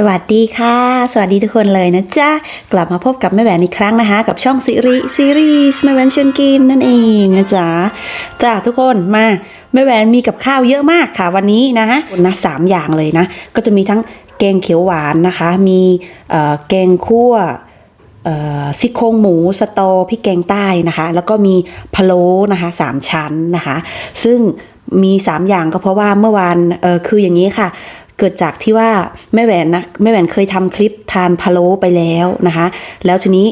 สวัสดีค่ะ สวัสดีทุกคนเลยนะจ๊ะ กลับมาพบกับแม่แหวนอีกครั้งนะคะ กับช่องซีรีส์ซีรีส์แม่แหวนชวนกินนั่นเองนะจ๊ะจ้าทุกคนมาแม่แหวนมีกับข้าวเยอะมากค่ะวันนี้นะนะสามอย่างเลยนะ ก็จะมีทั้งแกงเขียวหวานนะคะ มีแกงคั่วซี่โครงหมูสตอพริกแกงใต้นะคะ แล้วก็มีพะโล้นะคะสามชั้นนะคะ ซึ่งมี 3 อย่างก็เพราะว่าเมื่อวานเออคืออย่างนี้ค่ะ เกิดจากที่ว่าแม่แหวนนะแม่แหวนเคยทำคลิปทานพะโล้ไปแล้วนะคะ แล้วทีนี้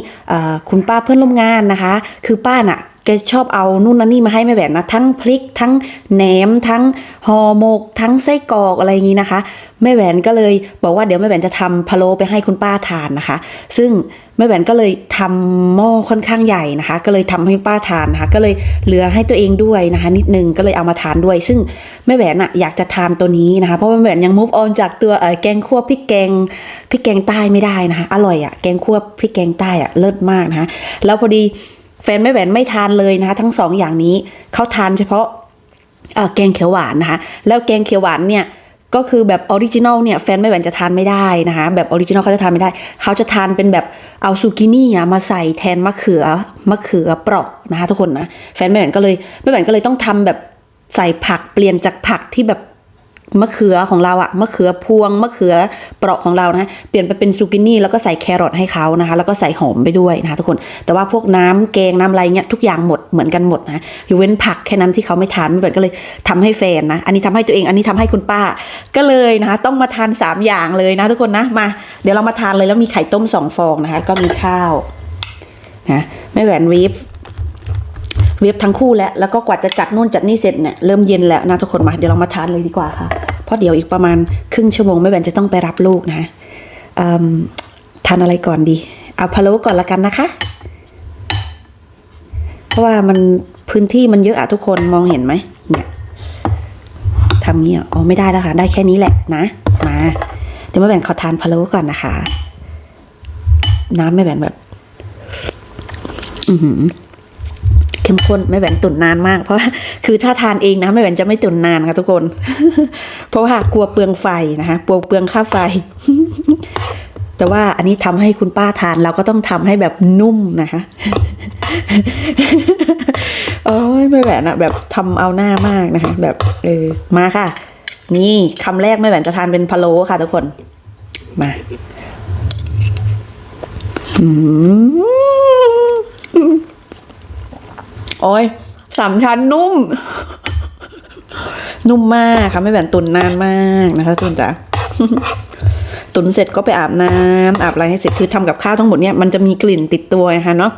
คุณป้าเพื่อนร่วมงานนะคะ คือป้าน่ะ แกชอบเอานู่นนั่นนี่มาให้แม่แหวนนะทั้งพริกทั้งแหนมทั้งห่อหมก ทั้งไส้กรอกอะไรอย่างนี้นะคะแม่แหวนก็เลยบอกว่าเดี๋ยวแม่แหวนจะทำพะโล้ไปให้คุณป้าทานนะคะ ซึ่งแม่แหวนก็เลยทำหม้อค่อนข้างใหญ่นะคะ ก็เลยทำให้ป้าทานนะคะ ก็เลยเหลือให้ตัวเองด้วยนะคะ นิดนึงก็เลยเอามาทานด้วย ซึ่งแม่แหวนอะอยากจะทานตัวนี้นะคะเพราะแม่แหวนยังมุฟออนจากตัวเออแกงคั่วพริกแกงพริกแกงใต้ไม่ได้นะคะ อร่อยอะแกงคั่วพริกแกงใต้อะเลิศมากนะคะแล้วพอดี แฟนแม่แหวนไม่ทานเลยนะคะทั้งสองอย่างนี้เขาทานเฉพาะแกงเขียวหวานนะคะแล้วแกงเขียวหวานเนี่ยก็คือแบบออริจินอลเนี่ยแฟนไม่แหวนจะทานไม่ได้นะคะแบบออริจินอลเขาจะทานไม่ได้ เขาจะทานเป็นแบบเอาซูกินี่มาใส่แทนมะเขือมะเขือเปราะนะคะทุกคนนะแฟนไม่แหวนก็เลยไม่แหวนก็เลยต้องทำแบบใส่ผักเปลี่ยนจากผักที่แบบ มะเขือของเราอะมะเขือพวงมะเขือเปราะของเรานะเปลี่ยนไปเป็นซูกินี่แล้วก็ใส่แครอทให้เขานะคะ แล้วก็ใส่หอมไปด้วยนะคะทุกคนแต่ว่าพวกน้ำแกงน้ำอะไรเงี้ยทุกอย่างหมดเหมือนกันหมดนะยกเว้นผักแค่นั้นที่เขาไม่ทานไม่เป็นก็เลยทำให้แฟนนะอันนี้ทำให้ตัวเองอันนี้ทำให้คุณป้าก็เลยนะคะต้องมาทานสามอย่างเลยนะทุกคนนะมา เดี๋ยวเรามาทานเลยแล้วมีไข่ต้มสองฟองนะคะ ก็มีข้าวนะไม่แหวนวีฟ เว็บทั้งคู่แล้วแล้วก็กว่าจะจัดนู่นจัดนี่เสร็จเนี่ยเริ่มเย็นแล้วนะทุกคนมาเดี๋ยวเรามาทานเลยดีกว่าค่ะเพราะเดี๋ยวอีกประมาณครึ่งชั่วโมงไม่แบนจะต้องไปรับลูกนะทานอะไรก่อนดีเอาพะโล้ก่อนละกันนะคะ เพราะว่ามันพื้นที่มันเยอะอะทุกคนมองเห็นไหมเนี่ยทำเงี้ยอ๋อไม่ได้แล้วค่ะ ได้แค่นี้แหละนะ มา เดี๋ยวแม่แบนขอทานพะโล้ก่อนนะคะ น้ำแม่แบนแบบ อือหือ เข้มข้นไม่แหวนตุนนานมาก เพราะคือถ้าทานเองนะไม่แหวนจะไม่ตุนนานค่ะทุกคน เพราะว่ากลัวเปลืองไฟนะคะกลัวเปลืองค่าไฟ แต่ว่าอันนี้ทำให้คุณป้าทานเราก็ต้องทำให้แบบนุ่มนะคะโอ้ยไม่แหวนอะแบบทำเอาหน้ามากนะคะ แบบเออมาค่ะ นี่คำแรกไม่แหวนจะทานเป็นพะโล้ค่ะทุกคน มาอืม โอ้ยสามชั้นนุ่ม นุ่มมากค่ะไม่แหวนตุนนานมากนะคะตุนจ๋าตุนเสร็จก็ไปอาบน้ำอาบอะไรให้เสร็จคือทำกับข้าวทั้งหมดเนี่ยมันจะมีกลิ่นติดตัวไงคะเนาะ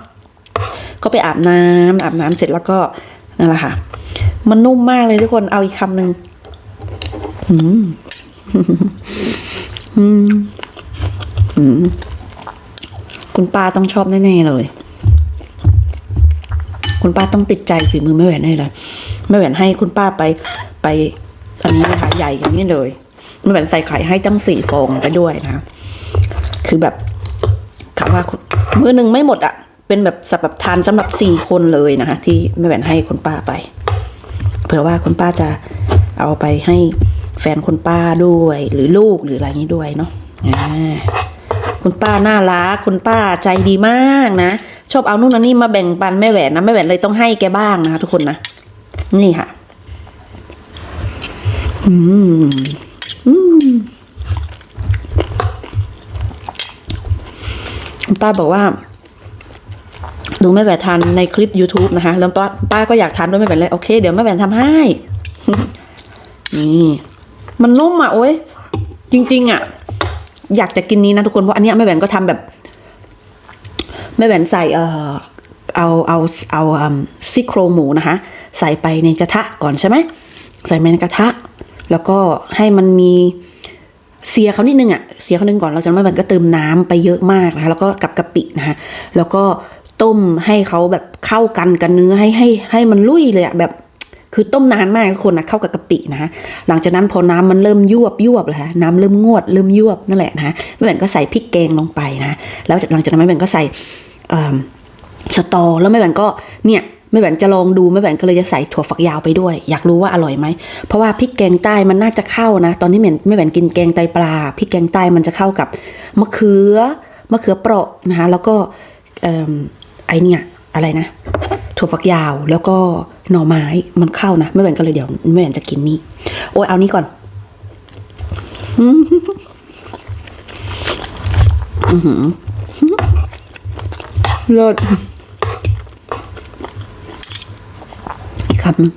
ก็ไปอาบน้ำอาบน้ำเสร็จแล้วก็นั่นแหละค่ะ มันนุ่มมากเลยทุกคนเอาอีกคำหนึ่งอืมอืมอืมคุณป้าต้องชอบแน่ๆเลย คุณป้าต้องติดใจฝีมือแม่แหวนให้เลยแม่แหวนให้คุณป้าไปไปอันนี้นะคะใหญ่อย่างนี้เลยแม่แหวนใส่ไข่ให้ตั้งสี่ฟองไปด้วยนะคะคือแบบคำว่ามือหนึ่งไม่หมดอะ่ะ เป็นแบบสำหรับทานสำหรับสี่คนเลยนะคะที่แม่แหวนให้คุณป้าไปเผื่อว่าคุณป้าจะเอาไปให้แฟนคุณป้าด้วย หรือลูกหรืออะไรนี้ด้วยเนาะคุณป้าน่ารักคุณป้าใจดีมากนะ ชอบเอานู่นนั่นนี่มาแบ่งปันแม่แหวนนะแม่แหวนเลยต้องให้แกบ้างนะคะทุกคนนะนี่ค่ะ อืมอืมป้าบอกว่า ดูแม่แหวนทานในคลิป YouTube นะคะ แล้วป้าป้าก็อยากทานด้วยแม่แหวนเลยโอเค เดี๋ยวแม่แหวนทำให้ นี่ มันนุ่มอะ โอ้ยจริง ๆ อะ อยากจะกินนี้นะทุกคนเพราะอันเนี้ยแม่แหวนก็ทำแบบ แม่แหวนใส่เอ่อเอาเอาเอาซี่โครงหมูนะคะ ใส่ไปในกระทะก่อนใช่ไหมใส่ไปในกระทะ แล้วก็ให้มันมีเสียเขานิดนึงอะเสียเขานึงก่อนเราจะแม่แหวนก็เติมน้ำไปเยอะมากนะคะแล้วก็กับกะปินะคะแล้วก็ต้มให้เขาแบบเข้ากันกันเนื้อให้ให้ให้มันลุยเลยอะแบบคือต้มนานมากทุกคนนะเข้ากับกะปินะคะหลังจากนั้นพอน้ำมันเริ่มยวบยวบเลยค่ะน้ำเริ่มงวดเริ่มยวบนั่นแหละนะคะแม่แหวนก็ใส่พริกแกงลงไปนะแล้วหลังจากนั้นแม่แหวนก็ใส่ สตอแล้วแม่แหวนก็เนี่ยแม่แหวนจะลองดูแม่แหวนก็เลยจะใส่ถั่วฝักยาวไปด้วย อยากรู้ว่าอร่อยไหม เพราะว่าพริกแกงใต้มันน่าจะเข้านะ ตอนนี้แม่แม่แหวนกินแกงไตปลาพริกแกงใต้มันจะเข้ากับมะเขือมะเขือเปราะนะคะแล้วก็ไอเนี่ยอะไรนะ ถั่วฝักยาวแล้วก็หน่อไม้มันเข้านะแม่แหวนก็เลยเดี๋ยวแม่แหวนจะกินนี่โอ้ยเอานี้ก่อนอือ เลิศอีกคำหนึ่ง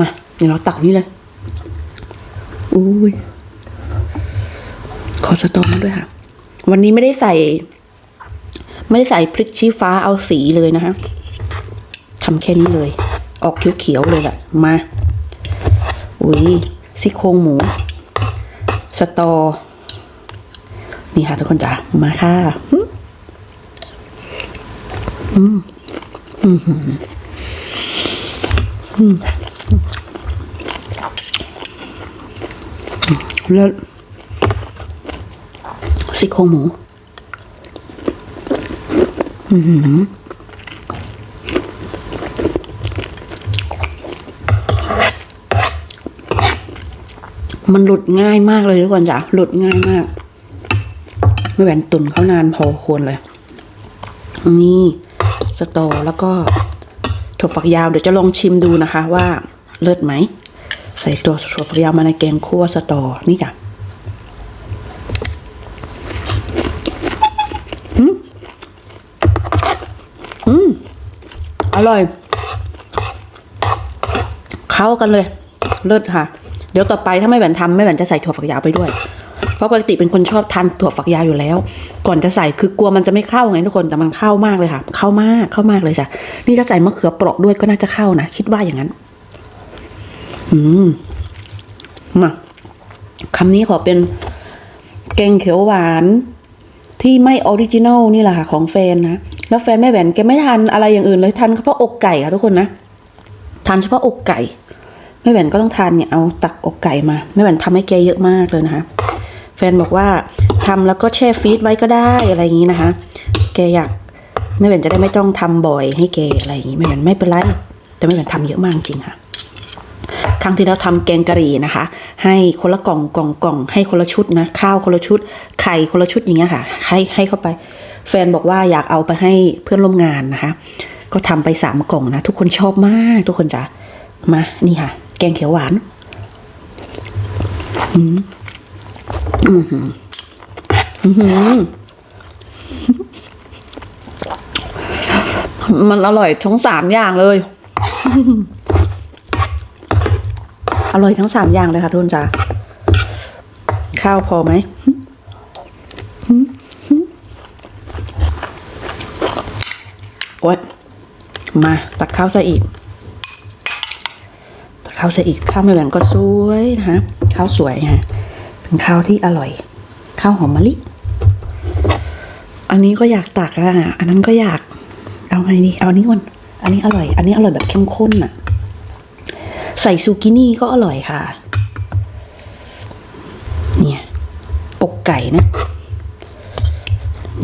มาเดี๋ยวเราตักนี่เลย อุ้ย ขอสตอมาด้วยค่ะ วันนี้ไม่ได้ใส่ ไม่ได้ใส่พริกชี้ฟ้าเอาสีเลยนะคะทำแค่นี้เลย ออกเขียวๆเลยแหละมา อุ้ยซี่โครงหมู สตอ นี่ค่ะทุกคนจ๋ามาค่ะอืมอืมอืมอืมแล้วซี่โครงหมู อือ มันหลุดง่ายมากเลยทุกคนจ้ะหลุดง่ายมาก ไม่แหวนตุนเขานานพอควรเลยนี่สตอแล้วก็ถั่วฝักยาวเดี๋ยวจะลองชิมดูนะคะ ว่าเลิศไหม ใส่ตัวถั่วฝักยาวมาในแกงคั่วสตอนี่จ้ะอืมอืมอร่อย เข้ากันเลย เลิศค่ะ ดี๋ยวต่อไปถ้าไม่แหวนทำไม่แหวนจะใส่ถั่วฝักยาวไปด้วย เพราะปกติเป็นคนชอบทานถั่วฝักยาวอยู่แล้ว ก่อนจะใส่คือกลัวมันจะไม่เข้าไงทุกคนแต่มันเข้ามากเลยค่ะ เข้ามากเข้ามากเลยจ้ะนี่ถ้าใส่มะเขือเปราะด้วยก็น่าจะเข้านะคิดว่าอย่างนั้น อืมมาคำนี้ขอเป็นแกงเขียวหวานที่ไม่ออริจินัลนี่แหละค่ะ ของแฟนนะ แล้วแฟนแม่แหวนแกไม่ทานอะไรอย่างอื่นเลยทานเฉพาะอกไก่ค่ะทุกคนนะทานเฉพาะอกไก่ ม่แหวนก็ต้องทานเนี่ยเอาตักอกไก่มาแม่แหวนทำให้แกเยอะมากเลยนะคะ แฟนบอกว่าทำแล้วก็แช่ฟรีซไว้ก็ได้อะไรอย่างนี้นะคะ แกอยากแม่แหวนจะได้ไม่ต้องทำบ่อยให้แกอะไรอย่างนี้แม่แหวนไม่เป็นไรแต่แม่แหวนทำเยอะมากจริงค่ะครั้งที่แล้วทำแกงกะหรี่นะคะ ให้คนละกล่องกล่องกล่องให้คนละชุดนะข้าวคนละชุด ไข่คนละชุดอย่างเงี้ยค่ะ ให้ให้เข้าไป แฟนบอกว่าอยากเอาไปให้เพื่อนร่วมงานนะคะ ก็ทำไปสามกล่องนะ ทุกคนชอบมากทุกคนจ้ะมานี่ค่ะ แกงเขียวหวาน อืมอืมอืมมันอร่อยทั้งสามอย่างเลย อร่อยทั้งสามอย่างเลยค่ะทุนจ้าข้าวพอไหมโอ๊ยมา ตักข้าวใส่อีก ข้าวใส่อีกข้าวไม่แหวนก็สวยนะคะข้าวสวยฮะเป็นข้าวที่อร่อย ข้าวหอมมะลิ อันนี้ก็อยากตักอะอันนั้นก็อยากเอาไงดีเอาอันนี้ก่อนอันนี้อร่อย อันนี้อร่อยแบบเข้มข้นอะ ใส่ซูกินี่ก็อร่อยค่ะ เนี่ยอกไก่นะ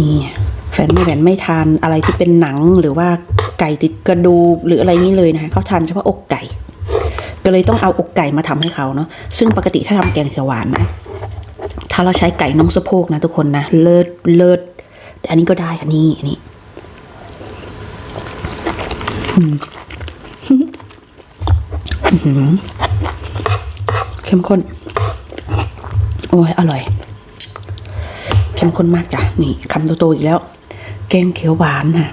นี่แฟนไม่แหวนไม่ทานอะไรที่เป็นหนังหรือว่าไก่ติดกระดูกหรืออะไรนี้เลยนะคะเขาทานเฉพาะอกไก่ ก็เลยต้องเอาอกไก่มาทำให้เขาเนาะซึ่งปกติถ้าทำแกงเขียวหวานนะถ้าเราใช้ไก่น้องสะโพกนะทุกคนนะเลิศเลิศแต่อันนี้ก็ได้ค่ะนี่อันนี้เข้มข้น โอ้ย อร่อย เข้มข้นมากจ้ะ นี่คำโตๆอีกแล้ว แกงเขียวหวานนะ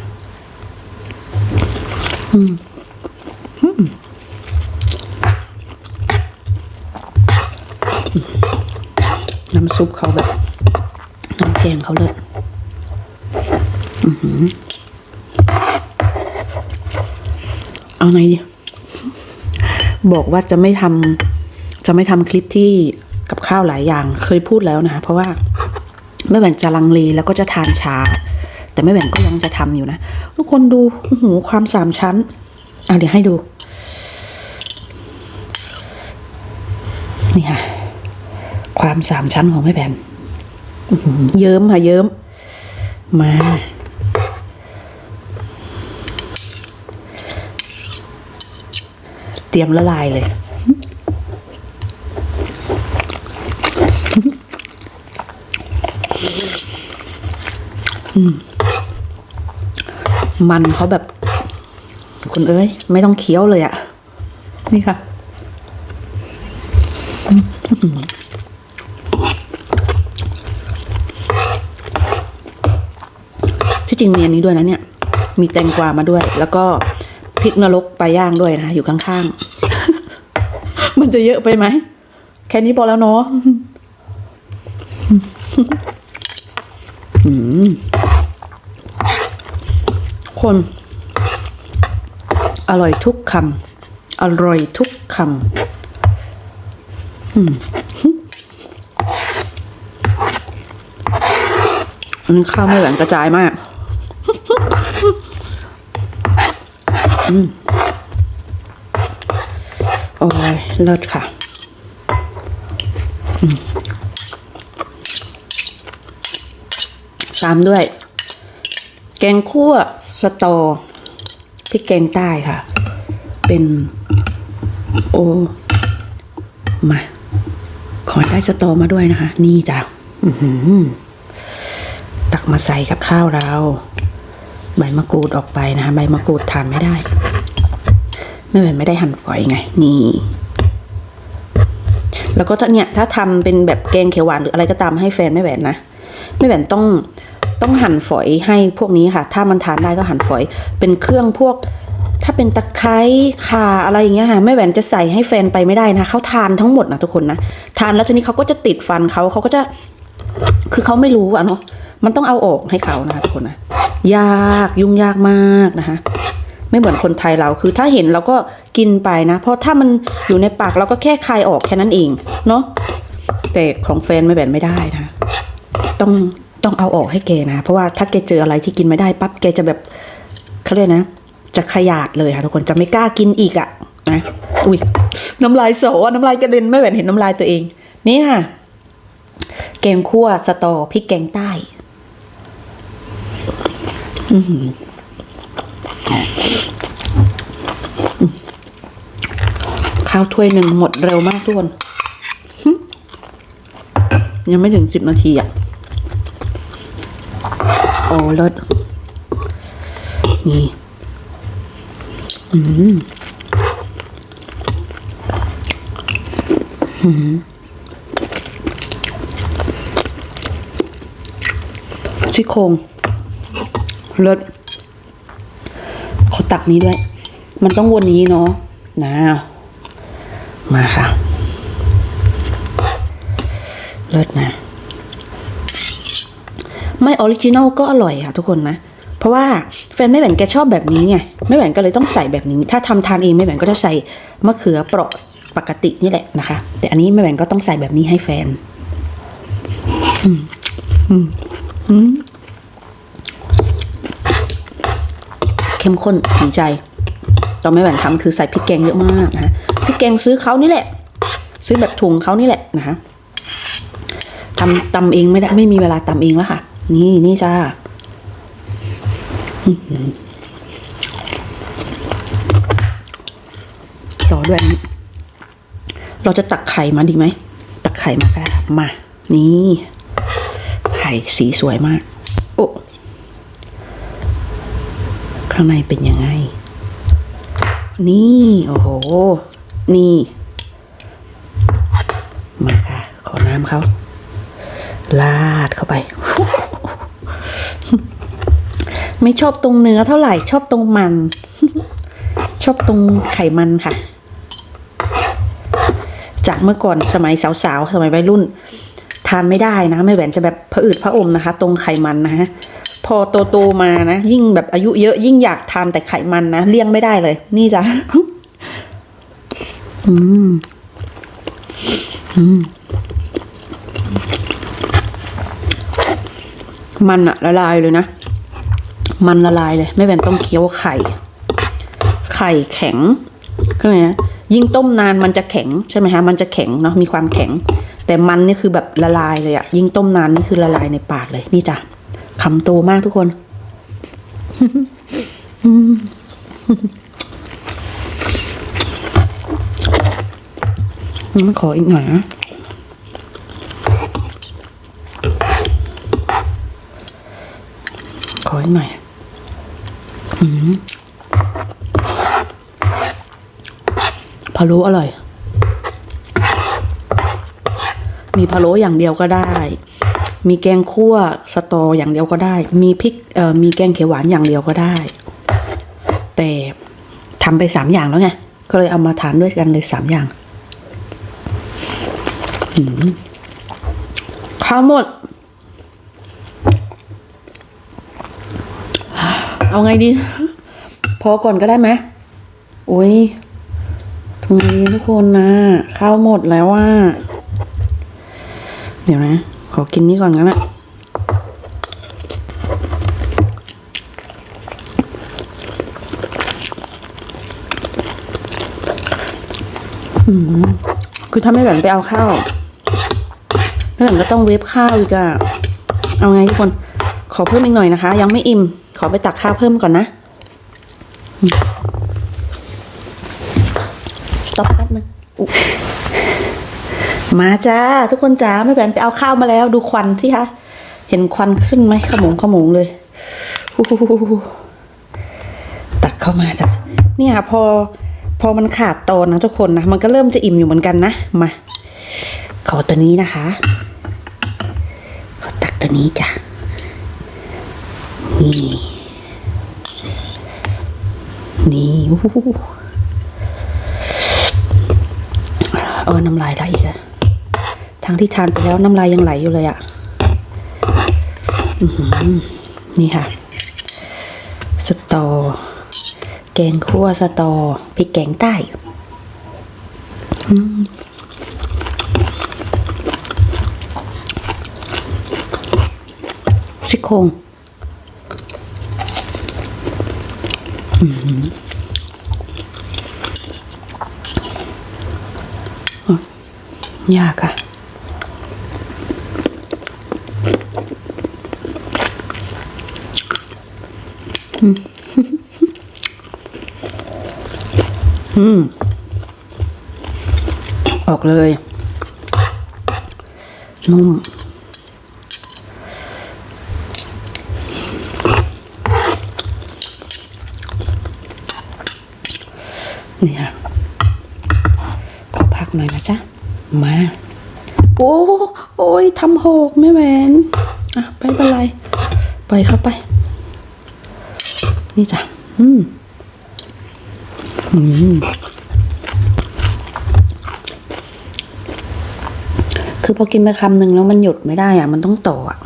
อืมอืม น้ำซุปเขาแบบ น้ำแกงเขาเลยอือหือเอาไงดีบอกว่าจะไม่ทำจะไม่ทำคลิปที่กับข้าวหลายอย่างเคยพูดแล้วนะคะเพราะว่าแม่แหวนจะลังเลแล้วก็จะทานช้า แต่แม่แหวนก็ยังจะทำอยู่นะ ทุกคนดูโอ้โหความสามชั้นเอาเดี๋ยวให้ดู นี่ค่ะ ความสามชั้นของแม่แหวนเยิ้มค่ะเยิ้ม มา เตรียมละลายเลย มันเขาแบบ คุณเอ้ย ไม่ต้องเคี้ยวเลยอะนี่ค่ะ ที่จริงมีอันนี้ด้วยนะเนี่ย มีแตงกวามาด้วย แล้วก็พริกนรกปลาย่างด้วยนะคะอยู่ข้างๆ มันจะเยอะไปไหม แค่นี้พอแล้วเนาะคน อร่อยทุกคำอร่อยทุกคำอืมอันนี้ข้าวไม่แหวนกระจายมาก อืม โอ้ยเลิศค่ะตามด้วย แกงคั่วสตอพริกแกงใต้ค่ะ เป็น โอ มา ขอได้สตอมาด้วยนะคะ นี่จ้ะตักมาใส่กับข้าวเรา ใบมะกรูดออกไปนะคะใบมะกรูดทานไม่ได้ ไม่เหมือนไม่ได้หั่นฝอยไง นี่ แล้วก็ถ้าเนี่ยถ้าทำเป็นแบบแกงเขียวหวานหรืออะไรก็ตามให้แฟนไม่แหวนนะไม่แหวนต้องต้องหั่นฝอยให้พวกนี้ค่ะ ถ้ามันทานได้ก็หั่นฝอย เป็นเครื่องพวก ถ้าเป็นตะไคร้ข่าอะไรอย่างเงี้ยค่ะแม่แหวนจะใส่ให้แฟนไปไม่ได้นะเขาทานทั้งหมดนะทุกคนนะทานแล้วทีนี้เขาก็จะติดฟันเขาเขาก็จะ คือเขาไม่รู้อะเนาะ มันต้องเอาออกให้เขานะคะทุกคนนะยากยุ่งยากมากนะคะ ไม่เหมือนคนไทยเราคือถ้าเห็นเราก็กินไปนะ เพราะถ้ามันอยู่ในปากเราก็แค่คายออกแค่นั้นเองเนาะแต่ของแฟนไม่แบนไม่ได้นะต้องต้องเอาออกให้แกนะ เพราะว่าถ้าแกเจออะไรที่กินไม่ได้ปั๊บแกจะแบบเขาเรียกนะ จะขยาดเลยค่ะทุกคนจะไม่กล้ากินอีกอะนะอุ้ยน้ำลายโสอะน้ำลายกระเด็นไม่แหวนเห็นน้ำลายตัวเอง นี่ค่ะ แกงคั่วสตอพริกแกงใต้ ข้าวถ้วยหนึ่งหมดเร็วมากทุกคนยังไม่ถึงสิบนาทีอะ โอ้รสนี่ อืมอืมซี่โครง รสขอตักนี้ด้วย มันต้องวนนี้เนาะนะมาค่ะ เลิศนะ ไม่ออริจินอลก็อร่อยค่ะทุกคนนะ เพราะว่าแฟนไม่แหวนแกชอบแบบนี้ไงไม่แหวนก็เลยต้องใส่แบบนี้ ถ้าทำทานเองไม่แหวนก็จะใส่มะเขือเปราะปกตินี่แหละนะคะ แต่อันนี้ไม่แหวนก็ต้องใส่แบบนี้ให้แฟน อืม อืม อืม เข้มข้นถึงใจตอนไม่แหวนทำคือใส่พริกแกงเยอะมากนะพริกแกงซื้อเขานี่แหละ ซื้อแบบถุงเขานี่แหละนะคะทำตำเองไม่ได้ไม่มีเวลาตำเองแล้วค่ะ นี่นี่จ้าต่อด้วยนี้เราจะตักไข่มาดีไหม ตักไข่มาก็ได้มา นี่ ไข่สีสวยมาก โอ้ ข้างในเป็นยังไง นี่ โอ้โห นี่ มาค่ะ ขอน้ำเขาลาดเข้าไป ไม่ชอบตรงเนื้อเท่าไหร่ ชอบตรงมัน ชอบตรงไขมันค่ะ จากเมื่อก่อนสมัยสาวๆ สมัยวัยรุ่น ทานไม่ได้นะ ไม่แหวนจะแบบผะอืดผะอมนะคะ ตรงไขมันนะฮะ อโตๆมานะ ยิ่งแบบอายุเยอะยิ่งอยากทานแต่ไขมันนะ เลี่ยงไม่ได้เลย นี่จ้ะอืม อืม มันอะละลายเลยนะ มันละลายเลย ไม่แบนต้องเคี้ยวไข่ ไข่แข็งก็ไงยิ่งต้มนานมันจะแข็งใช่ไหมคะมันจะแข็งเนาะมีความแข็งแต่แต่มันนี่คือแบบละลายเลยอะยิ่งต้มนานนี่คือละลายในปากเลยนี่จ้ะ คำโตมากทุกคนอืมขออีกหน่อยนะขออีกหน่อยอพะโล้อร่อย มีพะโล้อย่างเดียวก็ได้ มีแกงคั่วสตออย่างเดียวก็ได้ มีพริกเอ่อมีแกงเขียวหวานอย่างเดียวก็ได้ แต่ทำไปสามอย่างแล้วไง ก็เลยเอามาทานด้วยกันเลยสามอย่างข้าวหมด เอาไงดี พอก่อนก็ได้ไหมโอ้ยทุกคนนะ ข้าวหมดแล้วว่า เดี๋ยวนะ ขอกินนี้ก่อนกันนะคือถ้าไม่หลันไปเอาข้าวไม่หลังก็ต้องเวฟข้าวอีกอะเอาไงทุกคน ขอเพิ่มอีกหน่อยนะคะ ยังไม่อิ่ม ขอไปตักข้าวเพิ่มก่อนนะสต็อปแป๊บนึงอุ๊ มาจ้า ทุกคนจ้าไม่แบนไปเอาข้าวมาแล้วดูควันที่คะเห็นควันขึ้นไหมขมงขมงเลยหูหูหูหูตักเข้ามาจ้ะเนี่ยพอพอมันขาดตอนนะทุกคนนะมันก็เริ่มจะอิ่มอยู่เหมือนกันนะมาขอตัวนี้นะคะ ขอตักตัวนี้จ้ะนี่นี่อู้หูเออน้ำลายไหลอีกอะ ทั้งที่ทานไปแล้วน้ำลายยังไหลอยู่เลยอะอื้อหือนี่ค่ะ สตอ แกงคั่วสตอพริกแกงใต้ซี่โครงอื้อหืออะยากอะ อืม ออกเลย นุ่ม เนี่ค่ะขอพักหน่อยนะจ๊ะ มา โอ้ โอ้ยทำหกแม่แหวน อะ ไปเป็นไร ปล่อยเข้าไป นี่จ้ะ อืม อืม คือพอกินไปคำหนึ่งแล้วมันหยุดไม่ได้อะ มันต้องต่ออะ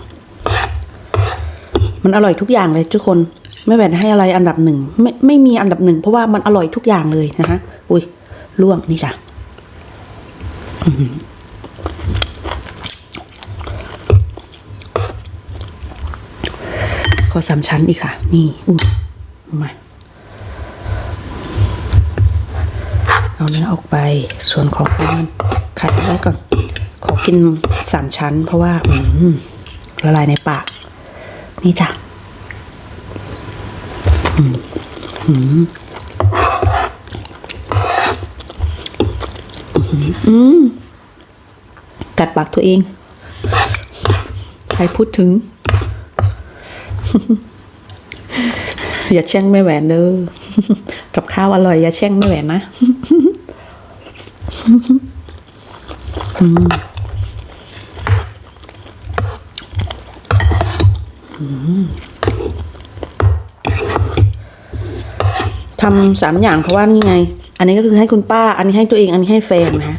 มันอร่อยทุกอย่างเลยทุกคน ไม่แบ่นให้อะไรอันดับหนึ่ง ไม่ไม่มีอันดับหนึ่งเพราะว่ามันอร่อยทุกอย่างเลยนะคะอุ้ยล่วงนี่จ้ะอื้อหือขอสามชั้นอีกค่ะ นี่อุ้ย มาเอาเนื้อออกไปส่วนของมันขัดไว้ก่อน ขอกินสามชั้น เพราะว่าละลายในปาก นี่จ้ะอืมกัดปากตัวเอง ใครพูดถึง อย่าแช่งแม่แหวนเด้อกับข้าวอร่อยอย่าแช่งแม่แหวนนะทำสามอย่างเพราะว่านี่ไง อันนี้ก็คือให้คุณป้า อันนี้ให้ตัวเอง อันนี้ให้แฟนนะ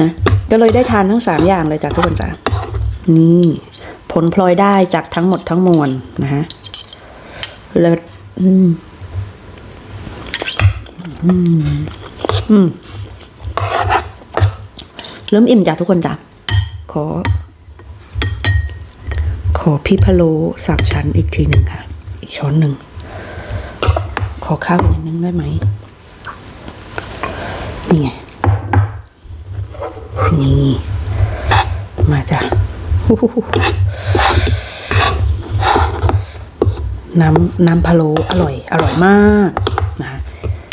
นะก็เลยได้ทานทั้งสามอย่างเลยจ้ะทุกคนจ้ะนี่ ผลพลอยได้จากทั้งหมดทั้งมวลนะฮะเลิศ อืม อืม อืม เริ่มอิ่มจ้ะทุกคนจ้ะ ขอ ขอพี่พะโลสามชั้นอีกทีหนึ่งค่ะ อีกช้อนหนึ่ง ขอข้าวอีกนิดนึงได้ไหม นี่ไง นี่ มาจ้ะ น้ำน้ำพะโล้อร่อย อร่อยมากนะคะ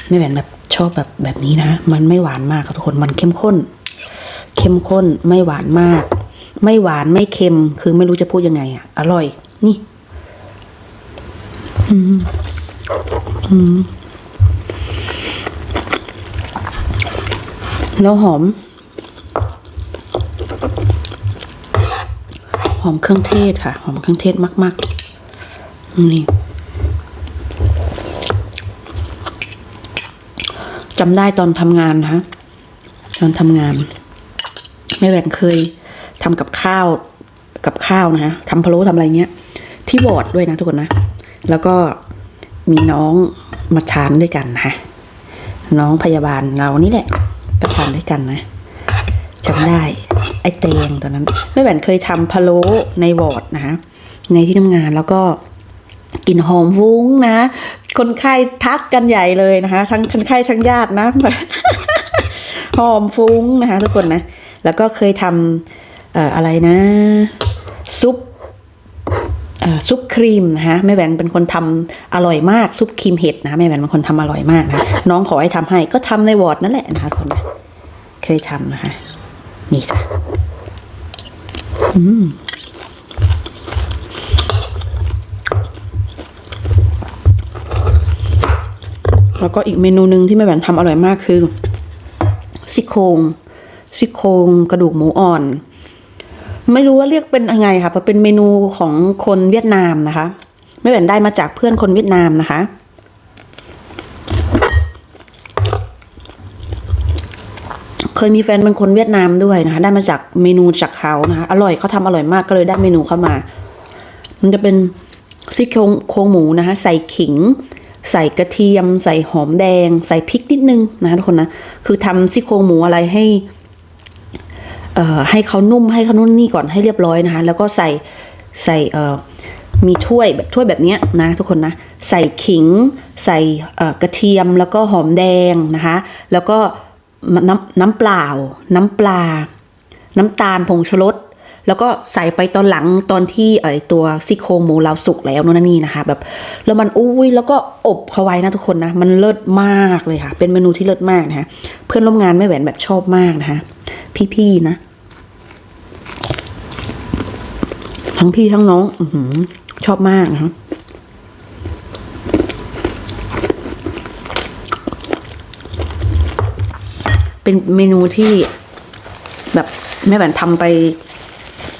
ไม่แหวนแบบชอบแบบแบบนี้นะ มันไม่หวานมากค่ะทุกคนมันเข้มข้น เข้มข้นไม่หวานมาก ไม่หวานไม่เค็ม คือไม่รู้จะพูดยังไงอะ อร่อย นี่ อืมอืมแล้วหอม หอมเครื่องเทศค่ะ หอมเครื่องเทศมาก ๆ นี่จำได้ตอนทำงานนะคะตอนทำงานแม่แหวนเคยทำกับข้าวกับข้าวนะคะทำพะโล้ทำอะไรเงี้ย ที่บอร์ดด้วยนะทุกคนนะ แล้วก็มีน้องมาทานด้วยกันนะน้องพยาบาลเรานี่แหละก็ทานด้วยกันนะจำได้ ไอ้เตงตอนนั้นแม่แหวนเคยทำพะโล้ในวอร์ดนะคะในที่ทำงานแล้วก็ กลิ่นหอมวุ้งนะ คนไข้ทักกันใหญ่เลยนะคะ ทั้งคนไข้ทั้งญาตินะหอมฟุ้งนะคะ ทุกคนนะ แล้วก็เคยทำออะไรนะ ซุปซุปครีมนะคะแม่แหวนเป็นคนทำอร่อยมากซุปครีมเห็ดนะแม่แหวนเป็นคนทำอร่อยมากนะน้องขอให้ทำให้ก็ทำในวอร์ดนั่นแหละนะคะคนนะเคยทำนะคะ นี่จ้ะอืม แล้วก็อีกเมนูหนึ่งที่แม่แหวนทำอร่อยมากคือซี่โครงซี่โครงกระดูกหมูอ่อน ไม่รู้ว่าเรียกเป็นยังไงค่ะเพราะเป็นเมนูของคนเวียดนามนะคะแม่แหวนได้มาจากเพื่อนคนเวียดนามนะคะเคยมีแฟนเป็นคนเวียดนามด้วยนะคะ ได้มาจากเมนูจากเขานะคะอร่อยเขาทำอร่อยมากก็เลยได้เมนูเข้ามา มันจะเป็นซี่โครงโครงหมูนะคะ ใส่ขิง ใส่กระเทียม ใส่หอมแดง ใส่พริกนิดนึงนะทุกคนนะ คือทำซี่โครงหมูอะไรให้เอ่อให้เขานุ่มให้เขานุ่นนี่ก่อนให้เรียบร้อยนะคะ แล้วก็ใส่ใส่เอ่อมีถ้วยแบบถ้วยแบบนี้นะทุกคนนะใส่ขิง ใส่กระเทียมแล้วก็หอมแดงนะคะ แล้วก็น้ำน้ำเปล่า น้ำปลา น้ำตาลผงชูรส แล้วก็ใส่ไปตอนหลังตอนที่ไอตัวซี่โครงหมูเราสุกแล้วนู่นนี่นะคะ แบบแล้วมันอุ้ยแล้วก็อบเขาไว้นะทุกคนนะ มันเลิศมากเลยค่ะ เป็นเมนูที่เลิศมากนะคะเพื่อนร่วมงานไม่แหวนแบบชอบมากนะคะพี่ๆนะทั้งพี่ทั้งน้องอือหือชอบมากนะคะเป็นเมนูที่แบบแม่แหวนทำไป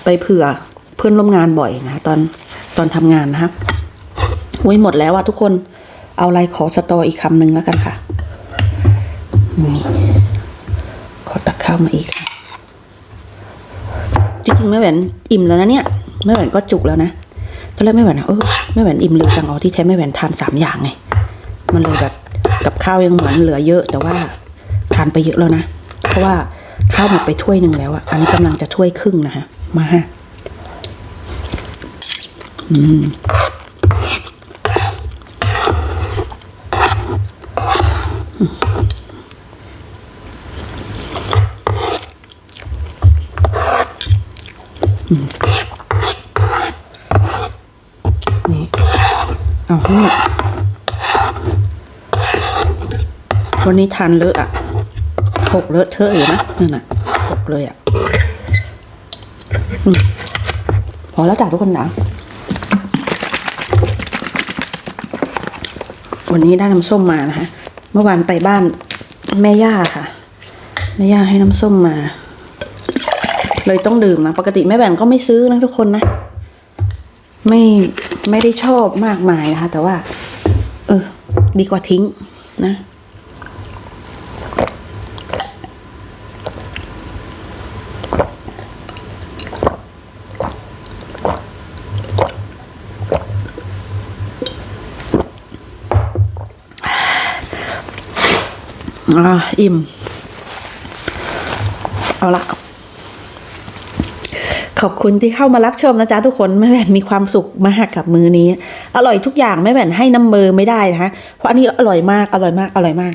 ไปเผื่อเพื่อนร่วมงานบ่อยนะตอนตอนทำงานนะคะอุ้ยหมดแล้วอะทุกคนเอาอะไรขอสตออีกคำหนึ่งแล้วกันค่ะนี่ขอตักข้าวมาอีกค่ะจริงๆแม่แหวนอิ่มแล้วนะเนี่ยแม่แหวนก็จุกแล้วนะตอนแรกแม่แหวนนะเออแม่แหวนอิ่มเร็วจังอ๋อที่แท้แม่แหวนทานสามอย่างไงมันเลยแบบกับข้าวยังเหมือนเหลือเยอะ แต่ว่าทานไปเยอะแล้วนะ เพราะว่าข้าวหมดไปถ้วยหนึ่งแล้วอะอันนี้กำลังจะถ้วยครึ่งนะคะ มาฮะอืมนี่เอาให้วันนี้ทานเลอะอะหกเลอะเทอะอยู่นะนั่นน่ะหกเลยอะ พอแล้วจ้ะทุกคนนะวันนี้ได้น้ำส้มมานะคะ เมื่อวานไปบ้านแม่ย่าค่ะ แม่ย่าให้น้ำส้มมา เลยต้องดื่มนะ ปกติแม่แบนก็ไม่ซื้อนะทุกคนนะ ไม่ไม่ได้ชอบมากมายนะคะ แต่ว่า เออ ดีกว่าทิ้งนะ อิ่ม เอาละขอบคุณที่เข้ามารับชมนะจ๊ะทุกคนแม่แหวนมีความสุขมากกับมือนี้ อร่อยทุกอย่างแม่แหวนให้น้ำมือไม่ได้นะคะเพราะอันนี้อร่อยมากอร่อยมากอร่อยมาก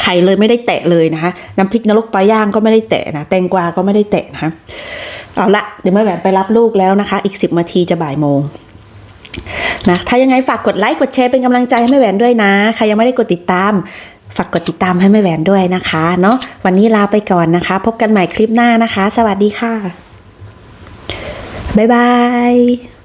ไข่เลยไม่ได้แตะเลยนะคะน้ำพริกนรกปลาย่างก็ไม่ได้แตะนะแตงกวาก็ไม่ได้แตะนะคะเอาละเดี๋ยวแม่แหวนไปรับลูกแล้วนะคะ อีกสิบนาทีจะบ่ายโมงนะถ้ายังไงฝากกดไลค์กดแชร์เป็นกำลังใจให้แม่แหวนด้วยนะใครยังไม่ได้กดติดตาม ฝากกดติดตามให้แม่แหวนด้วยนะคะเนาะวันนี้ลาไปก่อนนะคะ พบกันใหม่คลิปหน้านะคะ สวัสดีค่ะ บ๊ายบาย